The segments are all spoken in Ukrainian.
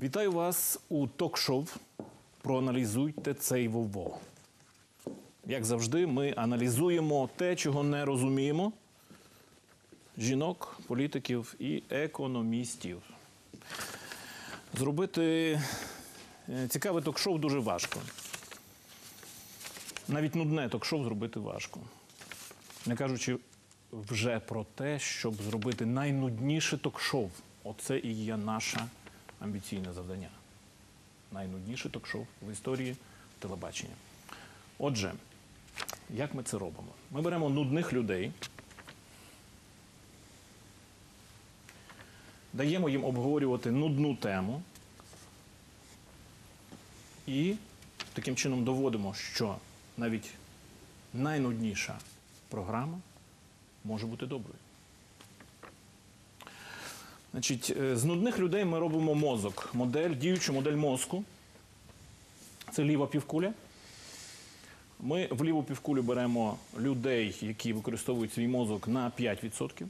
Вітаю вас у ток-шоу Проаналізуйте цей вовбо. Як завжди, ми аналізуємо те, чого не розуміємо. Жінок, політиків і економістів. Зробити е, цікаве ток-шоу дуже важко. Навіть нудне ток-шоу зробити важко. Не кажучи вже про те, щоб зробити найнудніше ток-шоу. Оце і є наше амбіційне завдання. Найнудніше ток-шоу в історії телебачення. Отже, як ми це робимо? Ми беремо нудних людей, даємо їм обговорювати нудну тему і таким чином доводимо, що навіть найнудніша програма може бути доброю. Значить, е, з нудних людей ми робимо мозок, модель, діючу модель мозку. Це ліва півкуля. Ми в ліву півкулю беремо людей, які використовують свій мозок на 5%.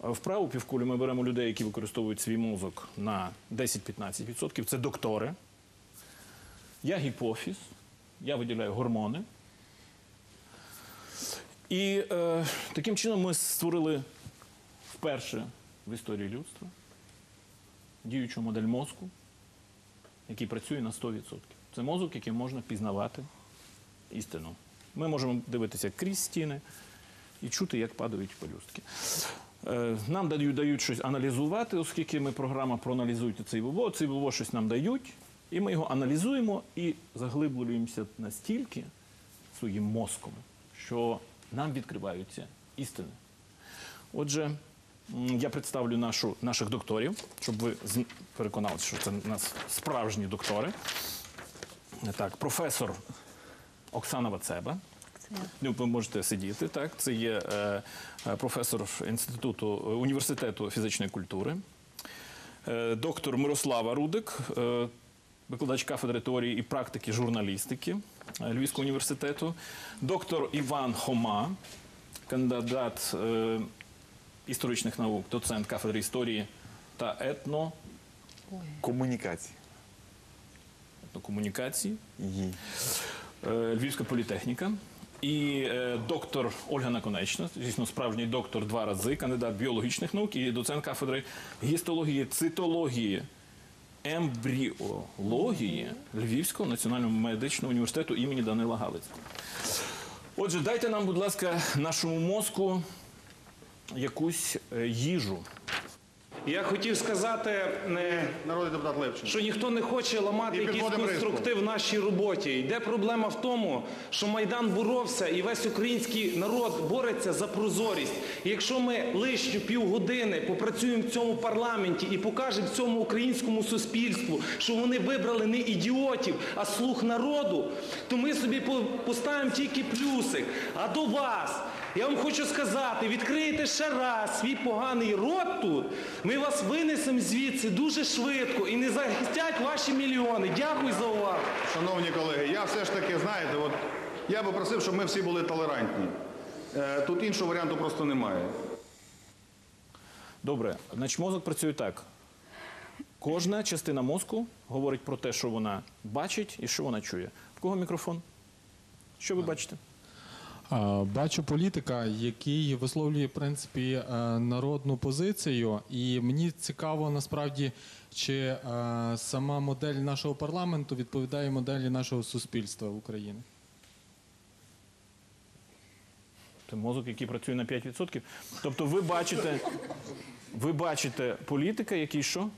В праву півкулю ми беремо людей, які використовують свій мозок на 10-15%. Це доктори. Я гіпофіз, я виділяю гормони. І е, таким чином ми створили вперше в історії людства діючу модель мозку, який працює на 100%. Це мозок, який можна пізнавати істину. Ми можемо дивитися крізь стіни і чути, як падають пелюстки. Е, Нам дають, щось аналізувати, оскільки ми програма проаналізуйте цей ВВО, цей ВВО щось нам дають, і ми його аналізуємо і заглиблюємося настільки своїм мозком, що нам відкриваються істини. Отже, я представлю нашу, наших докторів, щоб ви переконалися, що це у нас справжні доктори. Так, професор Оксана Вацеба. Ну, ви можете сидіти, так. Це є е, е, професор інституту е, університету фізичної культури. Е, доктор Мирослава Рудик, е, викладач кафедри теорії і практики журналістики е, Львівського університету. Доктор Іван Хома, кандидат е, історичних наук, доцент кафедри історії та етно, Комунікації. етнокомунікації. Її. Е, Львівська політехніка. І е, доктор Ольга Наконечна, звісно, справжній доктор два рази, кандидат біологічних наук і доцент кафедри гістології, цитології, ембріології Львівського національного медичного університету імені Данила Галицького. Отже, дайте нам, будь ласка, нашому мозку якусь е, їжу. Я хотів сказати, Народний депутат Левченко. що ніхто не хоче ламати І якийсь підводимо конструктив в нашій роботі. Йде проблема в тому, що Майдан боровся і весь український народ бореться за прозорість. І якщо ми лишню півгодини попрацюємо в цьому парламенті і покажемо цьому українському суспільству, що вони вибрали не ідіотів, а слух народу, то ми собі по- поставимо тільки плюсик. А до вас. Я вам хочу сказати, відкриєте ще раз свій поганий рот тут, ми вас винесемо звідси дуже швидко і не захистять ваші мільйони. Дякую за увагу. Шановні колеги, я все ж таки, знаєте, от я би просив, щоб ми всі були толерантні. Е, Тут іншого варіанту просто немає. Добре, значить, мозок працює так. Кожна частина мозку говорить про те, що вона бачить і що вона чує. В кого мікрофон? Що ви бачите? А, Бачу політика, який висловлює в принципі е, народну позицію, і мені цікаво насправді, чи е, сама модель нашого парламенту відповідає моделі нашого суспільства України. Це мозок, який працює на 5%. Тобто ви бачите, ви бачите політика, який що?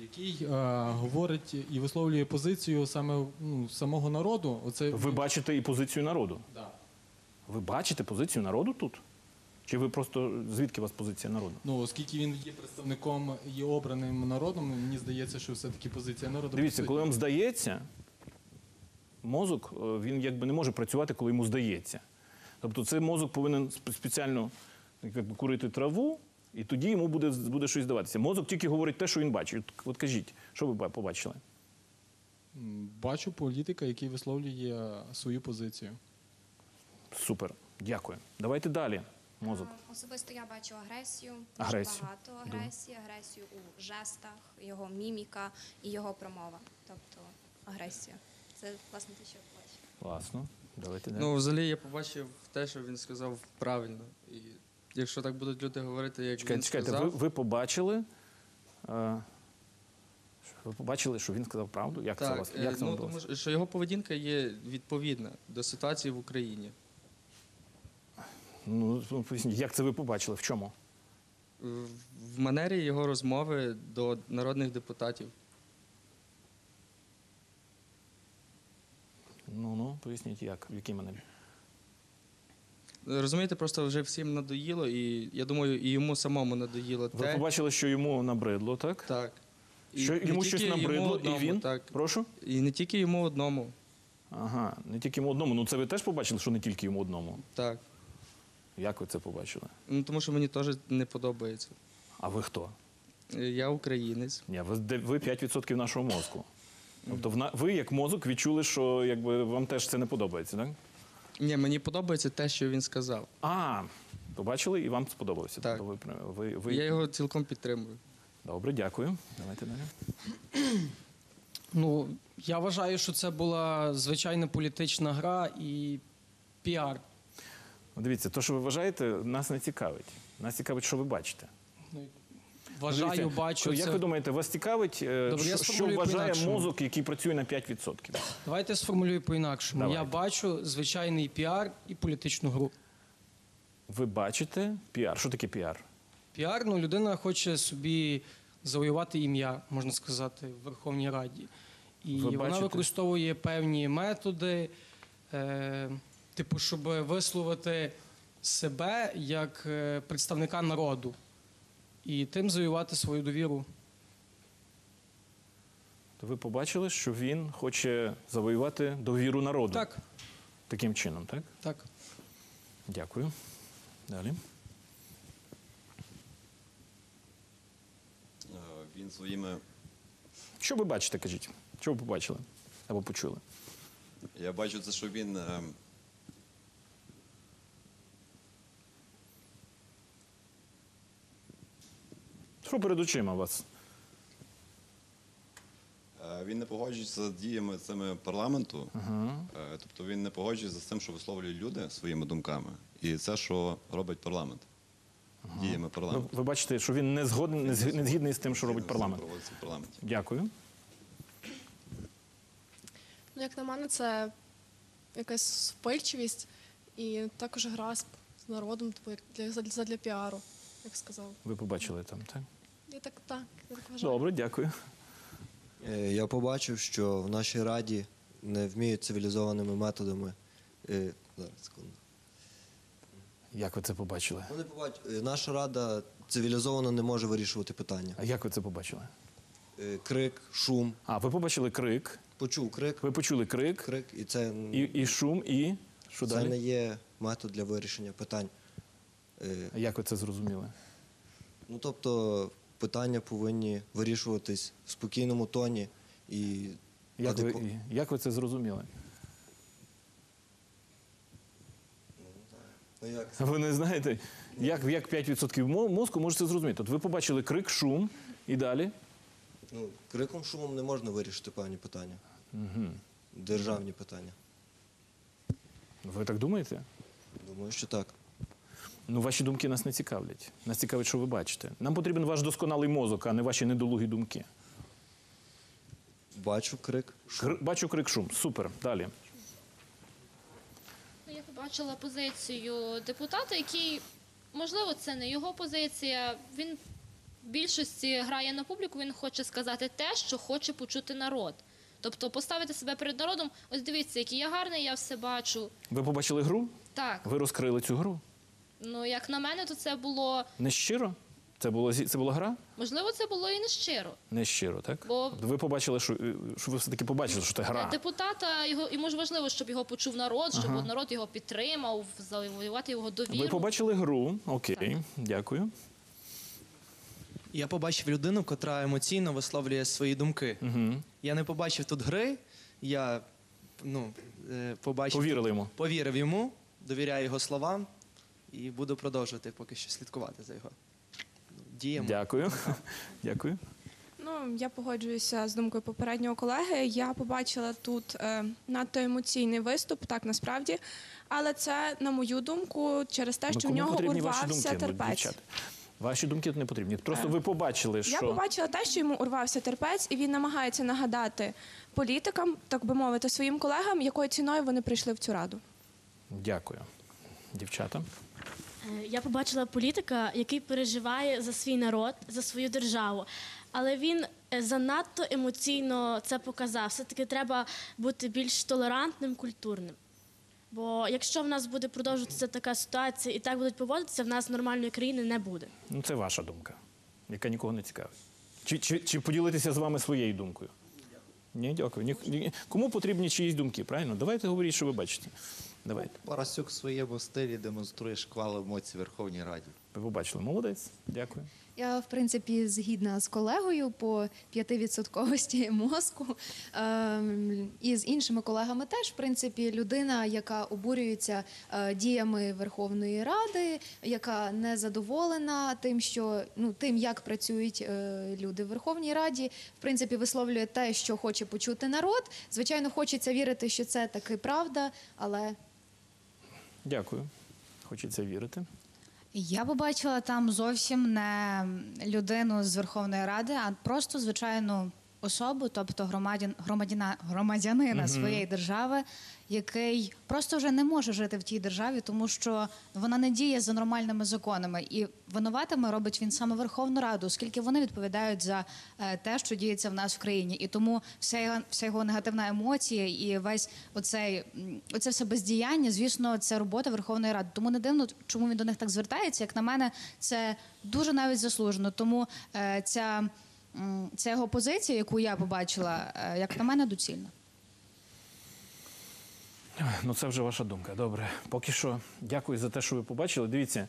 Який е, говорить і висловлює позицію саме ну, самого народу. Оце Ви бачите і позицію народу. Да. Ви бачите позицію народу тут? Чи ви просто звідки у вас позиція народу? Ну, оскільки він є представником і обраним народом, мені здається, що все-таки позиція народу. Дивіться, коли вам здається, мозок е, він якби не може працювати, коли йому здається. Тобто цей мозок повинен спеціально якби, курити траву, і тоді йому буде, буде щось здаватися. Мозок тільки говорить те, що він бачить. От, от кажіть, що ви побачили? Бачу політика, який висловлює свою позицію. Супер, дякую. Давайте далі. Мозок. Особисто я бачу агресію, Агресію. багато агресії, агресію у жестах, його міміка і його промова. Тобто агресія. Це власне те, що я бачу. Класно. Давайте далі. Ну, взагалі я побачив те, що він сказав правильно. І якщо так будуть люди говорити, як Чекайте, він чекайте, сказав, ви, ви побачили. Е, ви побачили, що він сказав правду? Як це вас? е, Як це ну, тому що його поведінка є відповідна до ситуації в Україні. Ну, поясніть, як це ви побачили? В чому? В- манері його розмови до народних депутатів. Ну, ну, поясніть, як, в якій манері? Розумієте, просто вже всім надоїло, і я думаю, і йому самому надоїло Ви те. побачили, що йому набридло, так? Так. І Що не йому щось тільки йому набридло, одному, і він. Так. Прошу? І не тільки йому одному. Ага, не тільки йому одному. Ну це ви теж побачили, що не тільки йому одному. Так. Як ви це побачили? Ну, тому що мені теж не подобається. А ви хто? Е, Я українець. Ні, ви, ви 5% нашого мозку. Тобто ви, як мозок, відчули, що якби, вам теж це не подобається, так? Ні, мені подобається те, що він сказав. А, побачили і вам сподобалося. Так. Тобто ви, ви, ви... Я його цілком підтримую. Добре, дякую. Давайте далі. Ну, я вважаю, що це була звичайна політична гра і піар. Ну, Дивіться, то, що ви вважаєте, нас не цікавить. Нас цікавить, що ви бачите. Вважаю, Дивіться, бачу. Як це... ви думаєте, вас цікавить, е, Добре, що, що вважає мозок, який працює на 5%? Давайте я сформулюю по-інакшому. Давайте. Я бачу звичайний піар і політичну гру. Ви бачите піар. Що таке піар? Піар, ну, людина хоче собі завоювати ім'я, можна сказати, в Верховній Раді. І Ви вона бачите? використовує певні методи, е, типу, щоб висловити себе як е, представника народу і тим завоювати свою довіру. То ви побачили, що він хоче завоювати довіру народу. Так, Таким чином, так? так. Дякую. Далі. Е, Він своїми. Що ви бачите, кажіть? Що ви побачили або почули? Я бачу це, що він. е, Що перед очима у вас? е, Він не погоджується з діями цими парламенту. Е, Тобто він не погоджується з тим, що висловлюють люди своїми думками. І це, що робить парламент. Діями Ви, парламенту. ви бачите, що він не згоден, не не згідний з тим, що робить парламент. Дякую. Ну, як на мене, це якась впильчивість і також гра з народом, типу, як для, задля, задля піару, як сказав. Ви побачили там, так? Я так, так, я так вважаю. Добре, дякую. Е, Я побачив, що в нашій раді не вміють цивілізованими методами. е, Зараз секунду. Як ви це побачили? Не побач... е, Наша рада цивілізовано не може вирішувати питання. А як ви це побачили? Е, Крик, шум. А, ви побачили крик, Почув крик, ви почули крик, крик, і це, н- і, і шум, і що це далі? не є метод для вирішення питань. Е, А як ви це зрозуміли? Ну тобто питання повинні вирішуватись в спокійному тоні і Як ви, як ви це зрозуміли? Ну, як? Ви не знаєте, як, як 5% мозку може це зрозуміти? От ви побачили крик, шум і далі. Ну, криком, шумом не можна вирішити певні питання. Державні питання. Ви так думаєте? Думаю, що так. Ну, ваші думки нас не цікавлять. Нас цікавить, що ви бачите. Нам потрібен ваш досконалий мозок, а не ваші недолугі думки. Бачу крик. Кр- Бачу крик шум. Супер. Далі. Ну, Я побачила позицію депутата, який, можливо, це не його позиція. Він в більшості грає на публіку, він хоче сказати те, що хоче почути народ. Тобто поставити себе перед народом, ось дивіться, який я гарний, я все бачу. Ви побачили гру? Так, Ви розкрили цю гру. Ну як на мене, то це було Не щиро? Це, було, зі- це була гра? можливо, це було і не щиро. Не щиро, так? Бо- Ви побачили, що, е, що ви все-таки побачили, що це гра. Депутата його йому ж важливо, щоб його почув народ, щоб народ його підтримав, завоювати його довіру. Ви побачили гру. Окей, дякую. Я побачив людину, котра емоційно висловлює свої думки. Угу. Я не побачив тут гри, я ну, е, побачив, Повірили йому. повірив йому, довіряю його словам і буду продовжувати поки що слідкувати за його діями. Дякую. Дякую. Ну, я погоджуюся з думкою попереднього колеги. Я побачила тут е, надто емоційний виступ, так насправді. Але це, на мою думку, через те, Ну, що в нього урвався думки, терпець. Ваші думки тут не потрібні. Просто ви побачили, що Я побачила те, що йому урвався терпець, і він намагається нагадати політикам, так би мовити, своїм колегам, якою ціною вони прийшли в цю раду. Дякую. Дівчата. Е, Я побачила політика, який переживає за свій народ, за свою державу. Але він е, занадто емоційно це показав. Все-таки треба бути більш толерантним, культурним. Бо якщо в нас буде продовжуватися така ситуація і так будуть поводитися, в нас нормальної країни не буде. Ну, це ваша думка, яка нікого не цікавить. Чи, чи, чи поділитися з вами своєю думкою? Ні, дякую. Ні, ні. Кому потрібні чиїсь думки, правильно? Давайте говоріть, що ви бачите. Давайте. Парасюк в своєму стилі демонструє шквал емоцій в Верховній Раді. Ви побачили. Молодець. Дякую. Я, в принципі, згідна з колегою по 5% мозку. Ем, І з іншими колегами теж, в принципі, людина, яка обурюється е, діями Верховної Ради, яка не задоволена тим, що ну тим, як працюють е, люди в Верховній Раді, в принципі, висловлює те, що хоче почути народ. Звичайно, хочеться вірити, що це таки правда, але Дякую. Хочеться вірити. Я побачила там зовсім не людину з Верховної Ради, а просто звичайну особу, тобто громадян, громадяна, громадянина Мгм. своєї держави, який просто вже не може жити в тій державі, тому що вона не діє за нормальними законами. І винуватими робить він саме Верховну Раду, оскільки вони відповідають за е, те, що діється в нас в країні. І тому вся його, вся його негативна емоція і весь оцей оце все бездіяння, звісно, це робота Верховної Ради. Тому не дивно, чому він до них так звертається. Як на мене, це дуже навіть заслужено. Тому е, ця, ця його позиція, яку я побачила, е, як на мене, доцільна. Ну, це вже ваша думка. Добре. Поки що дякую за те, що ви побачили. Дивіться,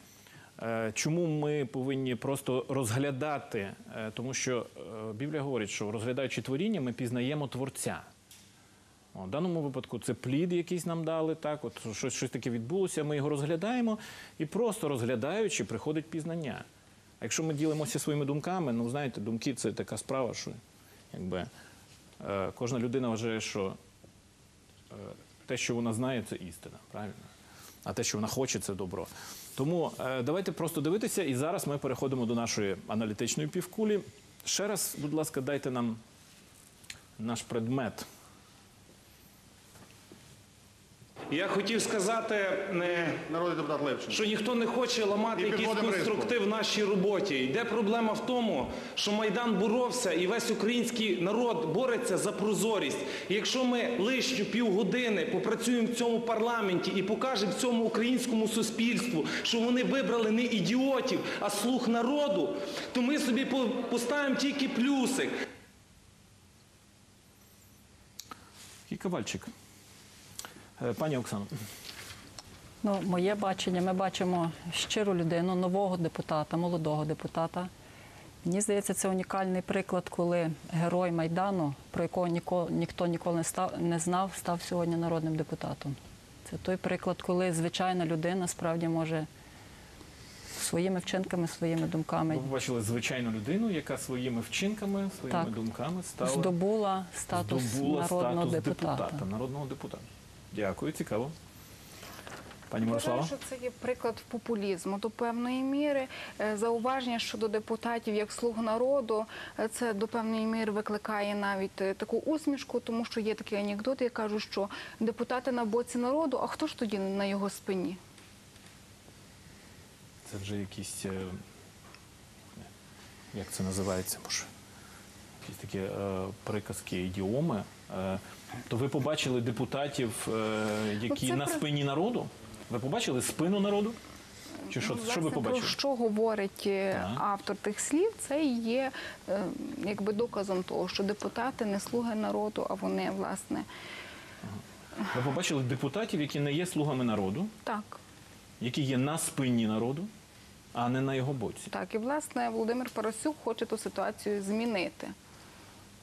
е, чому ми повинні просто розглядати, е, тому що Біблія говорить, що розглядаючи творіння, ми пізнаємо творця. В даному випадку це плід, якийсь нам дали, так, от щось, щось таке відбулося, ми його розглядаємо, і просто розглядаючи, приходить пізнання. А якщо ми ділимося своїми думками, ну знаєте, думки це така справа, що якби, е, кожна людина вважає, що е, те, що вона знає, це істина, правильно? А те, що вона хоче, це добро. Тому е, давайте просто дивитися, і зараз ми переходимо до нашої аналітичної півкулі. Ще раз, будь ласка, дайте нам наш предмет. Я хотів сказати, Народний депутат Левченко. що ніхто не хоче ламати І якийсь підводимо конструктив в нашій роботі. Йде проблема в тому, що Майдан боровся і весь український народ бореться за прозорість. І якщо ми лишню півгодини попрацюємо в цьому парламенті і покажемо цьому українському суспільству, що вони вибрали не ідіотів, а слух народу, то ми собі по- поставимо тільки плюсик. І Ковальчик. Е, Пані Оксано. Ну, моє бачення, ми бачимо щиру людину, нового депутата, молодого депутата. Мені здається, це унікальний приклад, коли герой Майдану, про якого ніко, ніхто ніколи не, став, не знав, став сьогодні народним депутатом. Це той приклад, коли звичайна людина справді може своїми вчинками, своїми думками Ви побачили звичайну людину, яка своїми вчинками, своїми Так. думками стала здобула статус здобула народного статус депутата. Народного депутата. Дякую, цікаво. Пані Мирослава. що це є приклад популізму до певної міри. Е, Зауваження щодо депутатів як слуг народу, е, це до певної міри викликає навіть е, таку усмішку, тому що є такі анекдоти, я кажу, що депутати на боці народу, а хто ж тоді на його спині? Це вже якісь. Як це називається? Боже? Якісь такі приказки, ідіоми. Е, то ви побачили депутатів, е, які на спині народу? Ви побачили спину народу? Чи що, Ну, що ви побачили? Про що говорить е, Так. автор тих слів? Це є якби доказом того, що депутати не слуги народу, а вони власне Ви побачили депутатів, які не є слугами народу, так. які є на спині народу, а не на його боці. Так, і власне Володимир Парасюк хоче ту ситуацію змінити.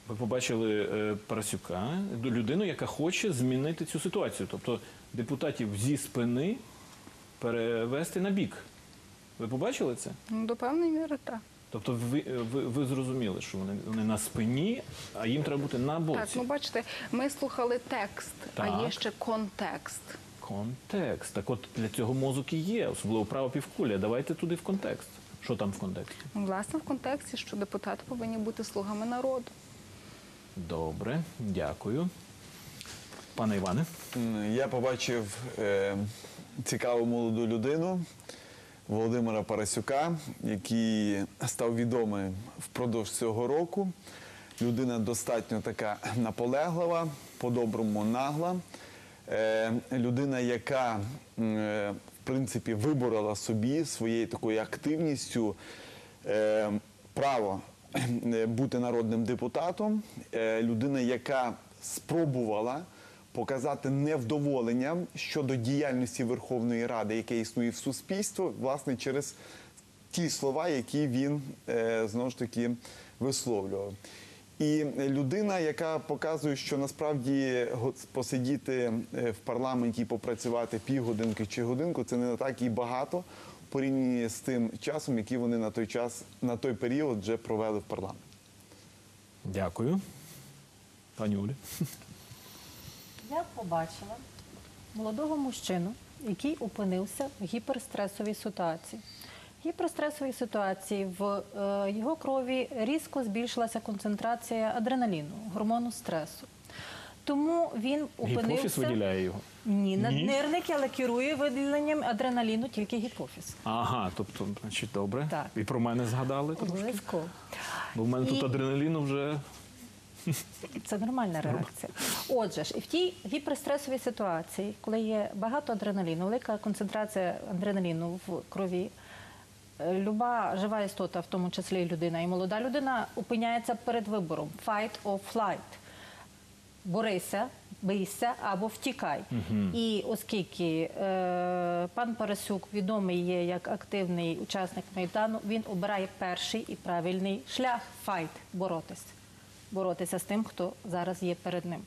Ви побачили е, Парасюка, людину, яка хоче змінити цю ситуацію. Тобто депутатів зі спини перевести на бік. Ви побачили це? Ну, до певної міри так. Тобто ви, ви, ви зрозуміли, що вони, вони на спині, а їм треба бути на боці. Так, ну бачите, ми слухали текст, а є ще контекст. Контекст. Так от для цього мозок і є, особливо право півкуля. Давайте туди в контекст. Що там в контексті? Ну, Власне, в контексті, що депутати повинні бути слугами народу. Добре, дякую. Пане Іване. Я побачив е, цікаву молоду людину Володимира Парасюка, який став відомий впродовж цього року. Людина достатньо така наполеглива, по-доброму нагла. Е, людина, яка е, в принципі виборола собі своєю такою активністю е, право бути народним депутатом. Е, людина, яка спробувала показати невдоволення щодо діяльності Верховної Ради, яке існує в суспільстві, власне, через ті слова, які він е, знову ж таки висловлював. І людина, яка показує, що насправді посидіти е, в парламенті і попрацювати півгодинки чи годинку, це не так і багато порівнянні з тим часом, який вони на той час, на той період вже провели в парламенті. Дякую. Пані Олі. Я побачила молодого мужчину, який опинився в гіперстресовій ситуації. В гіперстресовій ситуації в е, його крові різко збільшилася концентрація адреналіну, гормону стресу. Тому він опинився Гіпофіз виділяє його. ні, наднирник, але керує виділенням адреналіну тільки гіпофіз. Ага, тобто, значить, добре. Так. І про мене згадали трошки. Обов'язково. Бо в мене тут адреналіну вже. Це нормальна реакція. Отже ж, і в тій гіперстресовій ситуації, коли є багато адреналіну, велика концентрація адреналіну в крові, е, люба жива істота, в тому числі і людина, і молода людина, опиняється перед вибором fight or flight. Борися, бийся або втікай. Мгм. І оскільки е, пан Парасюк відомий є як активний учасник Майдану, він обирає перший і правильний шлях файт боротися. Боротися з тим, хто зараз є перед ним.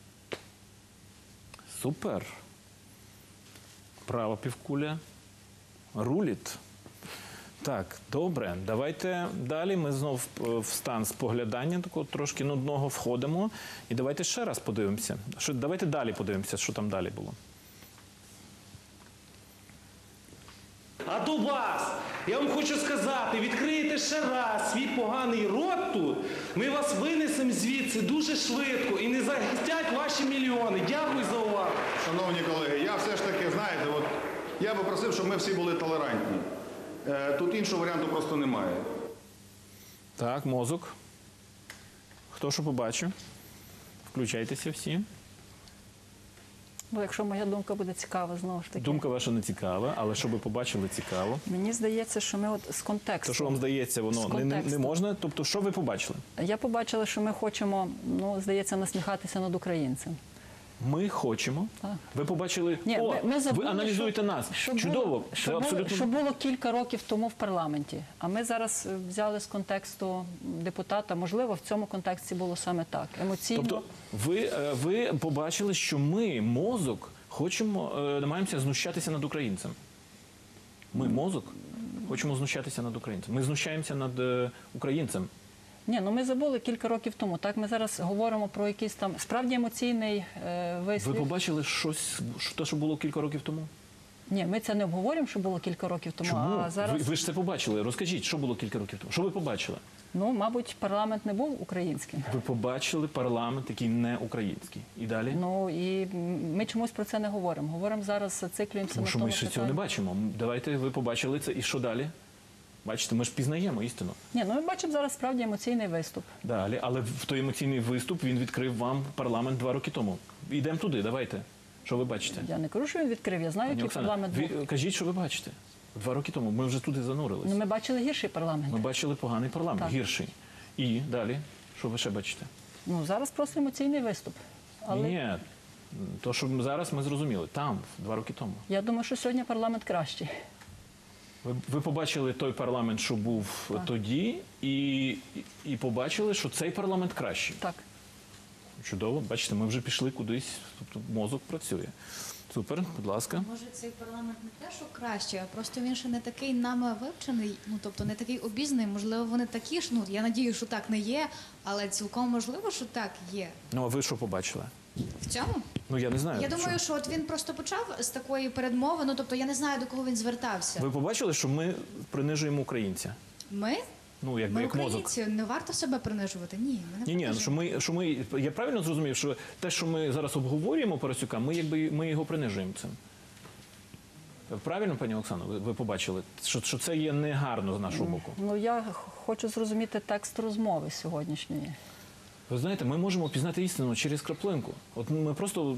Супер. Права півкуля. Руліт. Так, добре. Давайте далі. Ми знов е, в стан споглядання, такого трошки нудного входимо. І давайте ще раз подивимося. Що, давайте далі подивимося, що там далі було. А до вас, я вам хочу сказати, відкриєте ще раз свій поганий рот тут, ми вас винесемо звідси дуже швидко і не захистять ваші мільйони. Дякую за увагу. Шановні колеги, я все ж таки, знаєте, от я би просив, щоб ми всі були толерантні. Е, Тут іншого варіанту просто немає. Так, мозок. Хто що побачив? Включайтеся всі. Бо якщо моя думка буде цікава, знову ж таки. Думка ваша не цікава, але що ви побачили, цікаво. Мені здається, що ми от з контексту. То, що вам здається, воно не, не, не можна. Тобто, що ви побачили? Я побачила, що ми хочемо, ну, здається, насміхатися над українцем. Ми хочемо. Так. Ви побачили, Ні, о, ми, ми забули, ви аналізуєте що, нас. Що Чудово. Було, Це що, було, абсолютно що було кілька років тому в парламенті. А ми зараз е, взяли з контексту депутата. Можливо, в цьому контексті було саме так. Емоційно. Тобто, ви, е, ви побачили, що ми, мозок, хочемо, е, намагаємося знущатися над українцем. Ми, мозок, хочемо знущатися над українцем. Ми знущаємося над українцем. Ні, ну ми забули кілька років тому. Так, ми зараз говоримо про якийсь там справді емоційний е, Ви побачили щось, що те, що було кілька років тому? Ні, ми це не обговорюємо, що було кілька років тому. Чому? А зараз Ви, ви ж це побачили. Розкажіть, що було кілька років тому? Що ви побачили? ну, мабуть, парламент не був українським. Ви побачили парламент, який не український. І далі? Ну і ми чомусь про це не говоримо. Говоримо зараз, зациклюємося Тому що ми ще цього не бачимо. Давайте ви побачили це і що далі? Бачите, ми ж пізнаємо істину. Ні, ну ми бачимо зараз справді емоційний виступ. Далі, але в той емоційний виступ він відкрив вам парламент два роки тому. Йдемо туди, давайте. Що ви бачите? Я не кажу, що він відкрив. Я знаю, Пані який Оксана, парламент ви був. кажіть, що ви бачите. Два роки тому. Ми вже туди занурились. Ну, ми бачили гірший парламент. Ми бачили поганий парламент, Так. гірший. І далі, що ви ще бачите? Ну зараз просто емоційний виступ. Але Ні, то, що ми зараз ми зрозуміли, там, два роки тому. я думаю, що сьогодні парламент кращий. Ви, ви побачили той парламент, що був Так. тоді, і, і, і побачили, що цей парламент кращий. Так. Чудово, бачите, ми вже пішли кудись, тобто мозок працює. Супер, будь ласка. Може, цей парламент не те, що краще, а просто він ще не такий нами вивчений, ну тобто не такий обізнаний. Можливо, вони такі ж. Ну я надію, що так не є, але цілком можливо, що так є. Ну, а ви що побачили? В цьому Ну, я не знаю. я думаю, що от він просто почав з такої передмови. Ну тобто я не знаю до кого він звертався. Ви побачили, що ми принижуємо українця? Ми, Ну, якби ми як мозок. не варто себе принижувати. Ні, ми не Ні, ні, що ми, що ми, я правильно зрозумів, що те, що ми зараз обговорюємо Парасюка, ми якби ми його принижуємо цим. Правильно, пані Оксано, ви, ви побачили, що, що це є негарно з нашого боку. Ну я хочу зрозуміти текст розмови сьогоднішньої. Ви знаєте, ми можемо пізнати істину через краплинку. От ми просто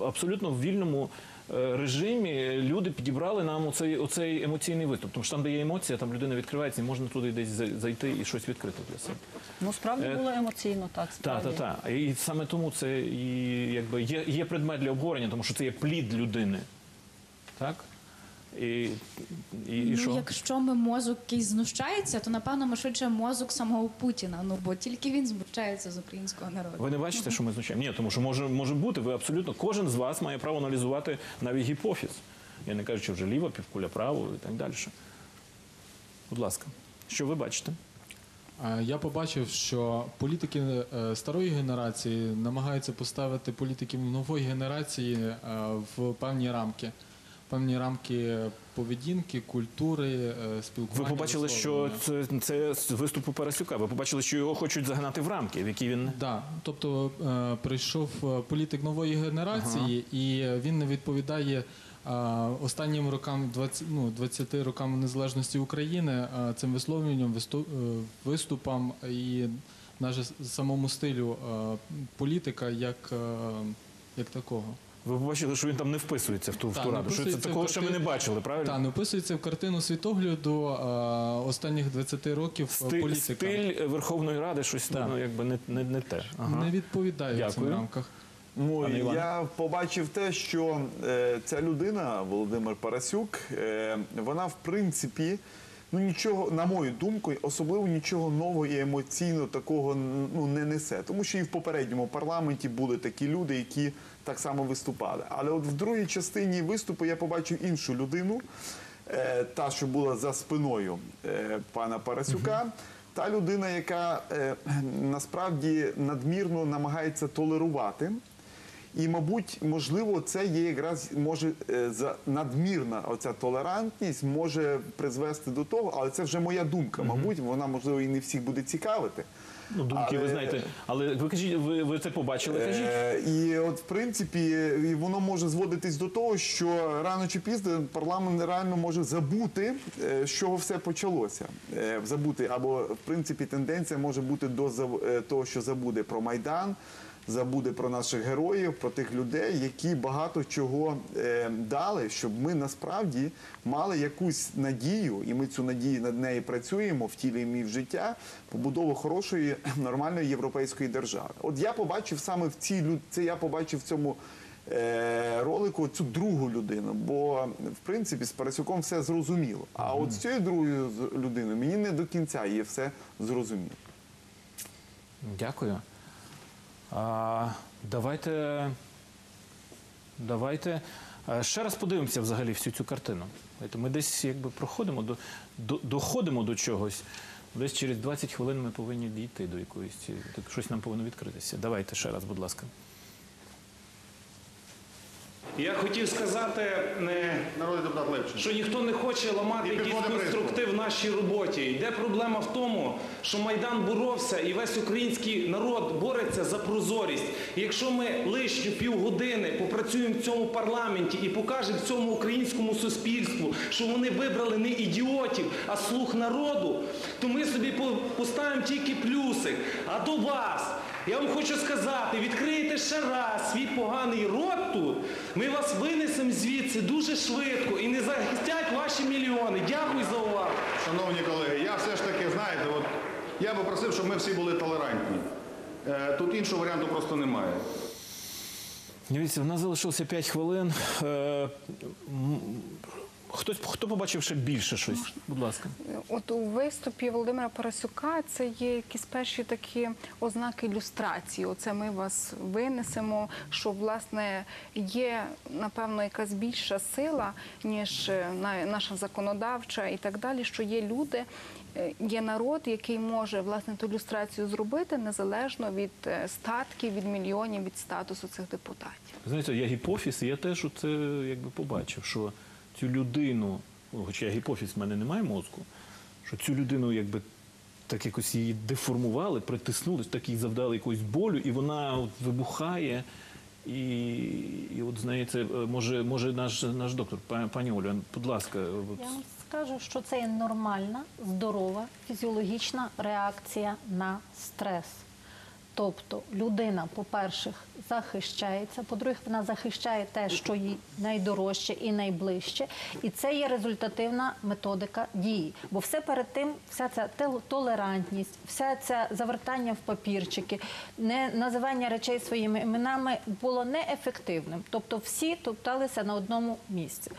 абсолютно в вільному е, режимі люди підібрали нам оцей, оцей емоційний виступ. Тому що там, де є емоція, там людина відкривається і можна туди десь зайти і щось відкрити для себе. Ну справді Е, було емоційно, так Так, так, так. І саме тому це і якби є, є предмет для обговорення, тому що це є плід людини. Так? І, і, і ну, що? якщо ми мозок якийсь знущається, то напевно ми швидше мозок самого Путіна. Ну бо тільки він знущається з українського народу. Ви не бачите, що ми знущаємо? Ні, тому що може, може бути, ви абсолютно, кожен з вас має право аналізувати навіть гіпофіз. Я не кажу, чи вже ліва, півкуля право і так далі. Будь ласка, що ви бачите? Я побачив, що політики е, старої генерації намагаються поставити політиків нової генерації е, в певні рамки. Певні рамки поведінки, культури, е, спілкування. Ви побачили, що це, це з виступу Парасюка. Ви побачили, що його хочуть загнати в рамки, в які він. Да, тобто е, прийшов е, політик нової генерації, і він не відповідає останнім рокам 20, ну, 20 рокам незалежності України цим висловлюванням, е, виступам і навіть самому стилю політика як, як такого. Ви побачили, що він там не вписується в ту, в ту раду. Що це такого, що ми не бачили, правильно? Так, не вписується в картину світогляду е, останніх 20 років е, Стиль, політика. стиль Верховної Ради щось Да. ну, якби не, не, не те. Ага. Не відповідає цим Дякую. рамках. Ну, я побачив те, що е, ця людина, Володимир Парасюк, е, вона в принципі, ну нічого, на мою думку, особливо нічого нового і емоційно такого ну, не несе. Тому що і в попередньому парламенті були такі люди, які так само виступали. Але от в другій частині виступу я побачив іншу людину, е, та, що була за спиною е, пана Парасюка. Та людина, яка е, насправді надмірно намагається толерувати. І, мабуть, можливо, це є якраз може е, надмірна оця толерантність може призвести до того, але це вже моя думка. Мабуть, вона можливо і не всіх буде цікавити. Ну, думки, ви знаєте, але ви кажіть, ви, ви це побачили, кажіть. Е, і от в принципі і воно може зводитись до того, що рано чи пізно парламент реально може забути, е, з чого все почалося. Е, Забути або в принципі тенденція може бути до е, того, що забуде про майдан. Забуде про наших героїв, про тих людей, які багато чого е, дали, щоб ми насправді мали якусь надію, і ми цю надію над нею працюємо, втілюємо її в життя, побудову хорошої нормальної європейської держави. От я побачив саме в цій це я побачив в цьому е, ролику цю другу людину, бо в принципі з Парасюком все зрозуміло. А от з цією другою людиною мені не до кінця є все зрозуміло. Дякую. А, давайте. Давайте е, ще раз подивимося взагалі всю цю картину. Ми десь якби проходимо до, до доходимо до чогось. Десь через 20 хвилин ми повинні дійти до якоїсь так щось нам повинно відкритися. Давайте ще раз, будь ласка. Я хотів сказати, Народний депутат Левчин. що ніхто не хоче ламати І якийсь підводить конструктив в нашій роботі. Йде проблема в тому, що Майдан боровся і весь український народ бореться за прозорість. І якщо ми лишню півгодини попрацюємо в цьому парламенті і покажемо цьому українському суспільству, що вони вибрали не ідіотів, а слух народу, то ми собі по- поставимо тільки плюсик. А до вас. Я вам хочу сказати, відкриєте ще раз свій поганий рот тут, ми вас винесемо звідси дуже швидко і не захистять ваші мільйони. Дякую за увагу. Шановні колеги, я все ж таки, знаєте, от я би просив, щоб ми всі були толерантні. Е, Тут іншого варіанту просто немає. Дивіться, в нас залишилося 5 хвилин. Хтось хто побачив ще більше щось? Будь ласка. От у виступі Володимира Парасюка це є якісь перші такі ознаки ілюстрації. Оце ми вас винесемо, що власне є напевно якась більша сила, ніж е, наша законодавча і так далі. Що є люди, е, є народ, який може власне ту ілюстрацію зробити незалежно від е, статків, від мільйонів, від статусу цих депутатів. Знаєте, я гіпофіз, і я теж це якби побачив, що цю людину, ну, хоча я гіпофіз, в мене немає мозку, що цю людину якби так якось її деформували, притиснули, так їй завдали якусь болю, і вона от вибухає. І, і от знаєте, може, може наш, наш доктор, пані Олю, будь ласка, от, Я вам скажу, що це є нормальна, здорова, фізіологічна реакція на стрес. Тобто людина, по-перше, захищається, по-друге, вона захищає те, що їй найдорожче і найближче. І це є результативна методика дії. Бо все перед тим, вся ця толерантність, вся ця завертання в папірчики, не називання речей своїми іменами було неефективним. Тобто всі топталися на одному місці.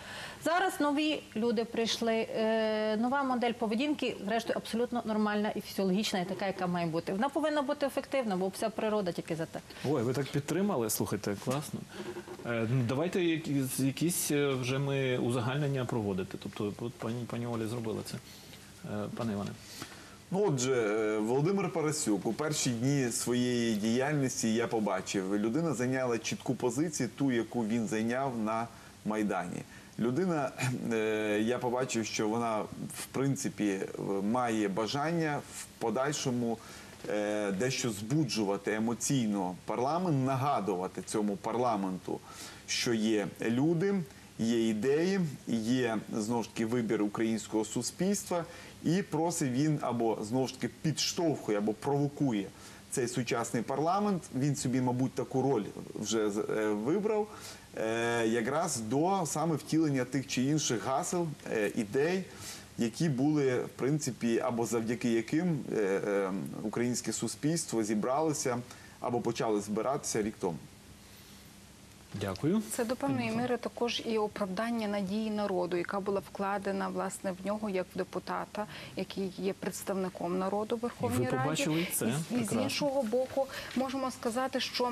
Зараз нові люди прийшли, е, нова модель поведінки, зрештою, абсолютно нормальна і фізіологічна, і така, яка має бути. Вона повинна бути ефективна, бо вся природа тільки за те. Ой, ви так підтримали, слухайте, класно. Е, ну, давайте якісь, е, вже ми узагальнення проводити. Тобто, от пані, пані Оля зробила це. Пане Іване. Ну, отже, Володимир Парасюк у перші дні своєї діяльності я побачив, людина зайняла чітку позицію, ту, яку він зайняв на Майдані. Людина, е, я побачив, що вона в принципі має бажання в подальшому е, дещо збуджувати емоційно парламент, нагадувати цьому парламенту, що є люди, є ідеї, є знову ж таки вибір українського суспільства, і просить він або знову ж таки підштовхує, або провокує цей сучасний парламент. Він собі, мабуть, таку роль вже е, вибрав. Е, Якраз до саме втілення тих чи інших гасел, е, ідей, які були в принципі, або завдяки яким е, українське суспільство зібралося або почали збиратися рік тому. Дякую. Це до певної міри також і оправдання надії народу, яка була вкладена власне в нього як в депутата, який є представником народу в Верховній ви Раді. побачили це І, з- і з іншого боку, можемо сказати, що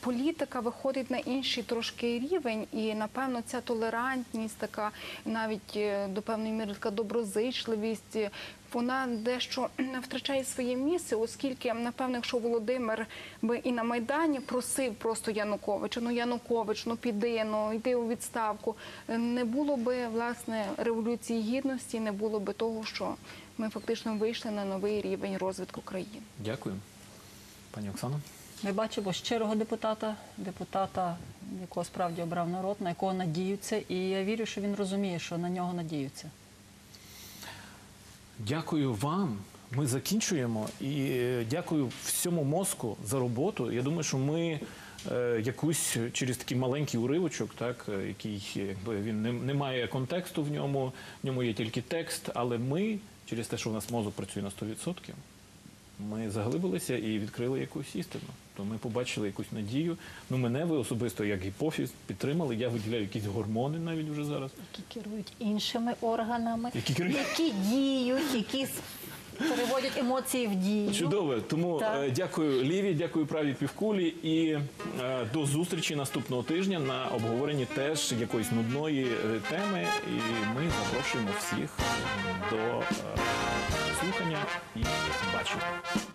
політика виходить на інший трошки рівень, і напевно ця толерантність, така навіть е, до певної міри така доброзичливість. Вона дещо втрачає своє місце, оскільки, напевно, якщо Володимир би і на Майдані просив просто Януковича, ну Янукович, ну піди, ну йди у відставку, не було би власне революції гідності, не було би того, що ми фактично вийшли на новий рівень розвитку країни. Дякую. Пані Оксано. Ми бачимо щирого депутата, депутата, якого справді обрав народ, на якого надіються, і я вірю, що він розуміє, що на нього надіються. Дякую вам. Ми закінчуємо і е, дякую всьому мозку за роботу. Я думаю, що ми е, якусь через такий маленький уривочок, так е, який якби він не, не має контексту в ньому, в ньому є тільки текст. Але ми через те, що у нас мозок працює на 100%, ми заглибилися і відкрили якусь істину. То ми побачили якусь надію. Ну мене ви особисто як гіпофіз підтримали. Я виділяю якісь гормони навіть вже зараз. які керують іншими органами, Які керують? які діють, які переводять емоції в дію. Чудово. Тому Так. е, дякую Ліві, дякую правій півкулі і е, до зустрічі наступного тижня на обговоренні теж якоїсь нудної е, теми. І ми запрошуємо всіх до слухання і бачення.